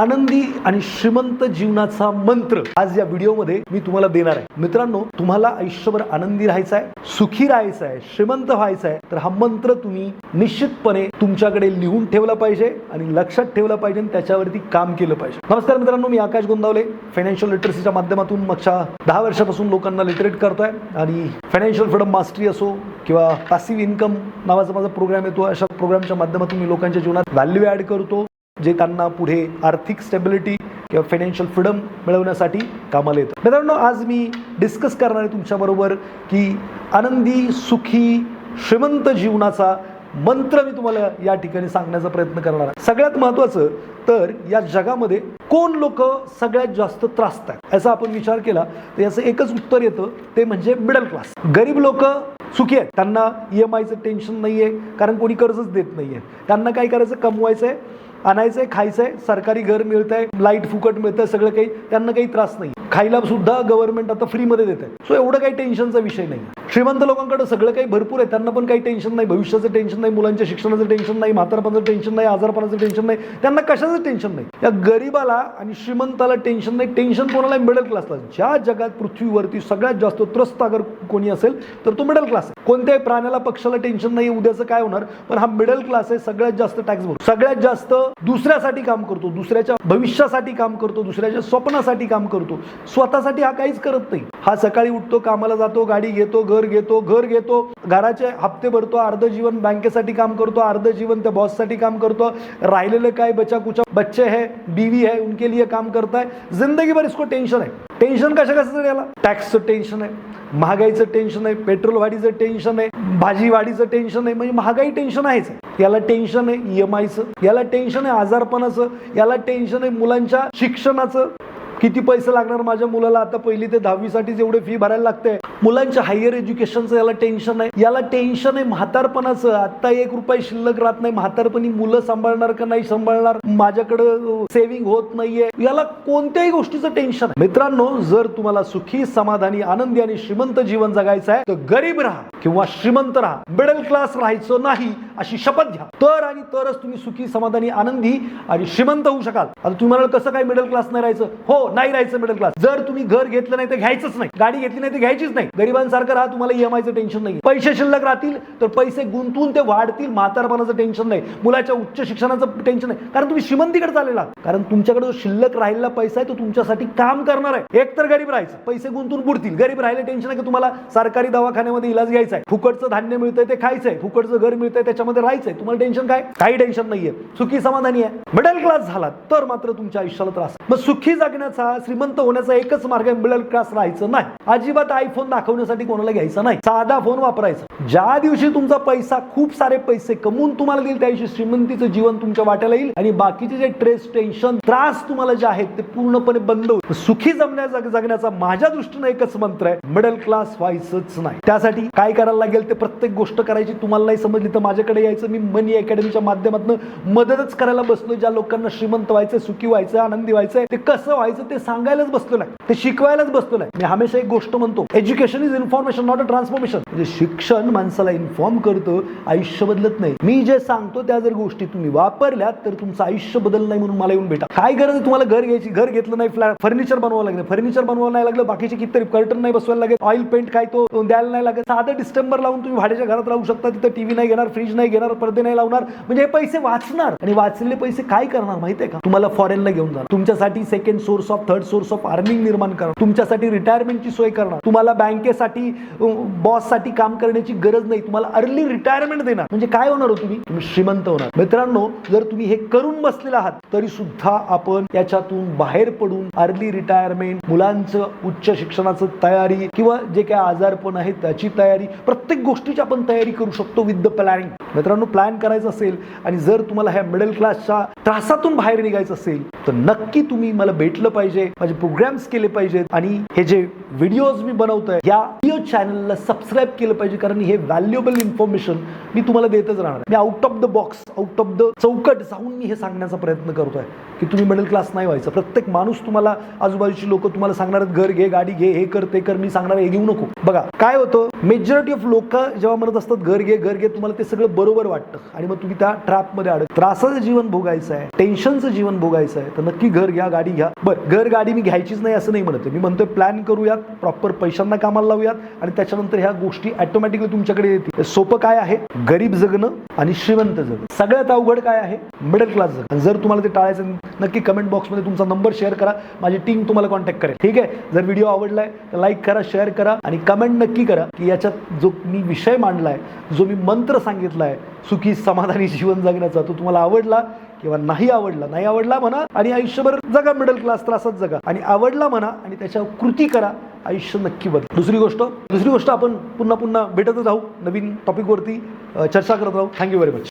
आनंदी आणि श्रीमंत जीवनाचा मंत्र आज या व्हिडिओमध्ये मी तुम्हाला देणार आहे. मित्रांनो तुम्हाला आयुष्यभर आनंदी राहायचं आहे सुखी राहायचं आहे श्रीमंत व्हायचं आहे तर हा मंत्र तुम्ही निश्चितपणे तुमच्याकडे लिहून ठेवला पाहिजे आणि लक्षात ठेवला पाहिजे आणि त्याच्यावरती काम केलं पाहिजे. नमस्कार मित्रांनो मी आकाश गोंदावले. फायनान्शियल लिटरसीच्या माध्यमातून मागच्या दहा वर्षापासून लोकांना लिटरेट करतोय आणि फायनान्शियल फ्रीडम मास्टरी असो किंवा पॅसिव्ह इन्कम नावाचा माझा प्रोग्राम येतो अशा प्रोग्रामच्या माध्यमातून मी लोकांच्या जीवनात व्हॅल्यू ॲड करतो. जे त्यांना पुढे आर्थिक स्टेबिलिटी किंवा फायनान्शियल फ्रीडम मिळवण्यासाठी कामाला येतं. मित्रांनो आज मी डिस्कस करणार आहे तुमच्याबरोबर की आनंदी सुखी श्रीमंत जीवनाचा मंत्र मी तुम्हाला या ठिकाणी सांगण्याचा प्रयत्न करणार आहे. सगळ्यात महत्त्वाचं तर या जगामध्ये कोण लोक सगळ्यात जास्त त्रासत आहेत? याचा आपण विचार केला तर याचं एकच उत्तर येतं ते म्हणजे मिडल क्लास गरीब लोक सुखी आहेत. त्यांना ई एम आयचं टेन्शन नाही आहे कारण कोणी कर्जच देत नाही आहे त्यांना काय करायचं? कमवायचं आहे आणायचंय खायचंय सरकारी घर मिळतंय लाइट फुकट मिळतंय सगळं काही त्यांना काही त्रास नाही. खायला सुद्धा गव्हर्नमेंट आता फ्रीमध्ये देत आहे सो एवढं काही टेन्शनचा विषय नाही श्रीमंत लोकांकडे सगळं काही भरपूर आहे. त्यांना पण काही टेन्शन नाही. भविष्याचं टेन्शन नाही. मुलांच्या शिक्षणाचं टेन्शन नाही. म्हातारपणाचं टेन्शन नाही. आजारपणाचं टेन्शन नाही. त्यांना कशाचं टेन्शन नाही? या गरीबाला आणि श्रीमंताला टेन्शन नाही. टेन्शन कोणाला मिडल क्लासला ज्या जगात पृथ्वीवरती सगळ्यात जास्त त्रस्त अगर कोणी असेल तर तो मिडल क्लास आहे. कोणत्याही प्राण्याला पक्षाला टेन्शन नाही. उद्याचं काय होणार? पण हा मिडल क्लास आहे. सगळ्यात जास्त टॅक्स भरतो सगळ्यात जास्त दुसऱ्यासाठी काम करतो. दुसऱ्याच्या भविष्यासाठी काम करतो. दुसऱ्याच्या स्वप्नासाठी काम करतो. स्वतःसाठी हा काहीच करत नाही. हा सकाळी उठतो कामाला जातो गाडी घेतो घर घर घेतो घर घेतो घराचे हप्ते भरतो अर्ध जीवन बँकेसाठी काम करतो अर्ध जीवन त्या बॉससाठी काम करतो. राहिलेलं काय बचा कुचा बच्चे है बीवी है उनके लिए काम करता है जिंदगी भर इसको टेन्शन आहे. टेन्शन कशा कशाचं याला? टॅक्सचं टेन्शन आहे. महागाईचं टेन्शन आहे. पेट्रोल वाढीचं टेन्शन आहे. भाजी वाढीचं टेन्शन आहे. म्हणजे महागाई टेन्शन आहेच. याला टेन्शन आहे ई एम आयचं याला टेन्शन आहे आजारपणाचं. याला टेन्शन आहे मुलांच्या शिक्षणाचं. किती पैसे लागणार माझ्या मुलाला? आता पहिली ते दहावीसाठी एवढे फी भरायला लागते. मुलांच्या हायर एज्युकेशनचं याला टेन्शन आहे याला टेन्शन आहे म्हातारपणाचं. आता एक रुपये शिल्लक राहत नाही. म्हातारपणी मुलं सांभाळणार का नाही सांभाळणार? माझ्याकडं सेव्हिंग होत नाहीये. याला कोणत्याही गोष्टीचं टेन्शन मित्रांनो जर तुम्हाला सुखी समाधानी आनंदी आणि श्रीमंत जीवन जगायचं आहे तर गरीब राहा. किंवा श्रीमंत राहा. मिडल क्लास राहायचं नाही अशी शपथ घ्या. तर आणि तरच तुम्ही सुखी समाधानी आनंदी आणि श्रीमंत होऊ शकाल. आता तुम्ही म्हणाल कसं काय मिडल क्लास नाही राहायचं? हो नाही राहायचं मिडल क्लास जर तुम्ही घर घेतलं नाही तर घ्यायचंच नाही. गाडी घेतली नाही तर घ्यायचीच नाही. गरिबांसारखं राहा तुम्हाला ईएमआयचं टेन्शन नाही पैसे शिल्लक राहतील तर पैसे गुंतवून ते वाढतील म्हातारपणाचं टेन्शन नाही. मुलाच्या उच्च शिक्षणाचं टेन्शन नाही. कारण तुम्ही श्रीमंतीकडे चाललेला कारण तुमच्याकडे जो शिल्लक राहिलेला पैसा आहे तो तुमच्यासाठी काम करणार आहे. एक तर गरीब राहायचं. पैसे गुंतून बुडतील. गरीब राहिले टेन्शन आहे की तुम्हाला सरकारी दवाखान्यामध्ये इलाज घ्यायचा आहे. फुकटचं धान्य मिळतंय ते खायचंय फुकटचं घर मिळतंय त्याच्यामध्ये राहायचंय. तुम्हाला टेन्शन काय? काही टेन्शन नाहीये. सुखी समाधानी आहे. मिडल क्लास झाला तर मात्र तुमच्या आयुष्याला त्रास मग सुखी जगण्याचा श्रीमंत होण्याचा एकच मार्ग आहे मिडल क्लास राहायचं नाही. अजिबात आयफोन दाखवण्यासाठी कोणाला घ्यायचा नाही. साधा फोन वापरायचा. ज्या दिवशी तुमचा पैसा खूप सारे पैसे कमवून तुम्हाला देईल त्या दिवशी श्रीमंतीचं जीवन तुमच्या वाट्याला येईल आणि बाकीचे जे ट्रेस टेन्शन त्रास तुम्हाला जे आहेत ते पूर्णपणे बंद होईल. सुखी जमण्या जग- जगण्याचा माझ्या दृष्टीनं एकच मंत्र आहे मिडल क्लास व्हायचंच नाही. त्यासाठी काय करायला लागेल ते प्रत्येक गोष्ट करायची. तुम्हाला नाही समजली तर माझ्याकडे यायचं. मी मनी अकॅडमीच्या माध्यमातून मदतच करायला बसलो ज्या लोकांना श्रीमंत व्हायचं सुखी व्हायचं आनंदी व्हायचं ते कसं व्हायचं ते सांगायलाच बसलो नाही. ते शिकवायलाच बसलो नाही. मी हमेशा एक गोष्ट म्हणतो. Education is information not a transformation म्हणजे शिक्षण माणसाला इन्फॉर्म करतं आयुष्य बदलत नाही. मी जे सांगतो त्या जर गोष्टी तुम्ही वापरल्यात तर तुमचं आयुष्य बदल नाही म्हणून मला येऊन भेटा. काय गरज आहे तुम्हाला घर घ्यायची? घर घेतलं नाही फ्लॅट फर्निचर बनवावं लागलं. फर्निचर बनवावं नाही लागलं बाकीचे कितीतरी कर्टन नाही बसवायला लागेल ऑइल पेंट काय तो द्यायला नाही लागत. साधं डिस्टेंबर लावून तुम्ही भाड्याच्या घरात राहू शकता तिथं टीव्ही नाही घेणार फ्रीज नाही घेणार पडदे नाही लावणार म्हणजे हे पैसे वाचणार. आणि वाचलेले पैसे काय करणार माहिती आहे का? तुम्हाला फॉरेनला घेऊन जाणार. तुमच्यासाठी second source of third source of earning निर्माण करणार. तुमच्यासाठी रिटायरमेंटची सोय करणार. तुम्हाला बँकेसाठी बॉससाठी काम करण्याची गरज नाही. तुम्हाला अर्ली रिटायरमेंट देणार. म्हणजे काय होणार हो तुम्ही? तुम्ही श्रीमंत होणार. मित्रांनो जर तुम्ही हे करून बसलेले आहात तरी सुद्धा आपण याच्यातून बाहेर पडून अर्ली रिटायरमेंट मुलांचं उच्च शिक्षणाचं तयारी किंवा जे काही आजारपण आहे त्याची तयारी प्रत्येक गोष्टीची आपण तयारी करू शकतो विथ द प्लॅनिंग मित्रांनो प्लॅन करायचं असेल आणि जर तुम्हाला ह्या मिडल क्लासच्या त्रासातून बाहेर निघायचं असेल तर नक्की तुम्ही मला भेटलं पाहिजे माझे प्रोग्राम्स केले पाहिजेत आणि हे जे व्हिडिओज मी बनवतोय या व्हिडिओ चॅनलला सबस्क्राईब केलं पाहिजे कारण हे व्हॅल्युएबल इन्फॉर्मेशन मी तुम्हाला देतच राहणार. मी out of the box out of the चौकट जाऊन मी हे सांगण्याचा प्रयत्न करतोय. की तुम्ही मिडल क्लास नाही व्हायचं. प्रत्येक माणूस तुम्हाला आजूबाजूची लोक तुम्हाला सांगणार घर घे गाडी घे हे कर ते कर मी सांगणार हे घेऊ नको. बघा काय होतं? मेजॉरिटी ऑफ लोक जेव्हा म्हणत असतात घर घे घर घे तुम्हाला ते सगळं बरोबर वाटतं. आणि मग तुम्ही त्या ट्रॅपमध्ये अडक त्रासाचं जीवन भोगायचं आहे टेन्शनचं जीवन भोगायचं आहे तर नक्की घर घ्या गाडी घ्या. बरं घर गाडी मी घ्यायचीच नाही असं नाही म्हणते मी म्हणतोय प्लॅन करूयात प्रॉपर पैशांना कामाला लावूयात आणि त्याच्यानंतर ह्या गोष्टी ऑटोमॅटिकली तुमच्याकडे येतील. सोपं काय आहे? गरीब जगणं आणि श्रीमंत जगणं. सगळ्यात अवघड काय आहे? मिडल क्लास जर. तुम्हाला ते टाळायचं नक्की कमेंट बॉक्समध्ये तुमचा नंबर शेअर करा. माझी टीम तुम्हाला कॉन्टॅक्ट करेल. ठीक आहे? जर व्हिडिओ आवडलाय तर लाईक करा शेअर करा आणि कमेंट नक्की करा की याच्यात जो मी विषय मांडलाय जो मी मंत्र सांगितलाय सुखी समाधानी जीवन जगण्याचा तो तुम्हाला आवडला किंवा नाही आवडला नाही आवडला म्हणा आणि आयुष्यभर जगा. मिडल क्लास त्रासात जगा. आणि आवडला म्हणा आणि त्याच्यावर कृती करा आयुष्य नक्की बदल. दुसरी गोष्ट दुसरी गोष्ट आपण पुन्हा पुन्हा भेटतच राहू नवीन टॉपिकवरती चर्चा करत राहू. Thank you very much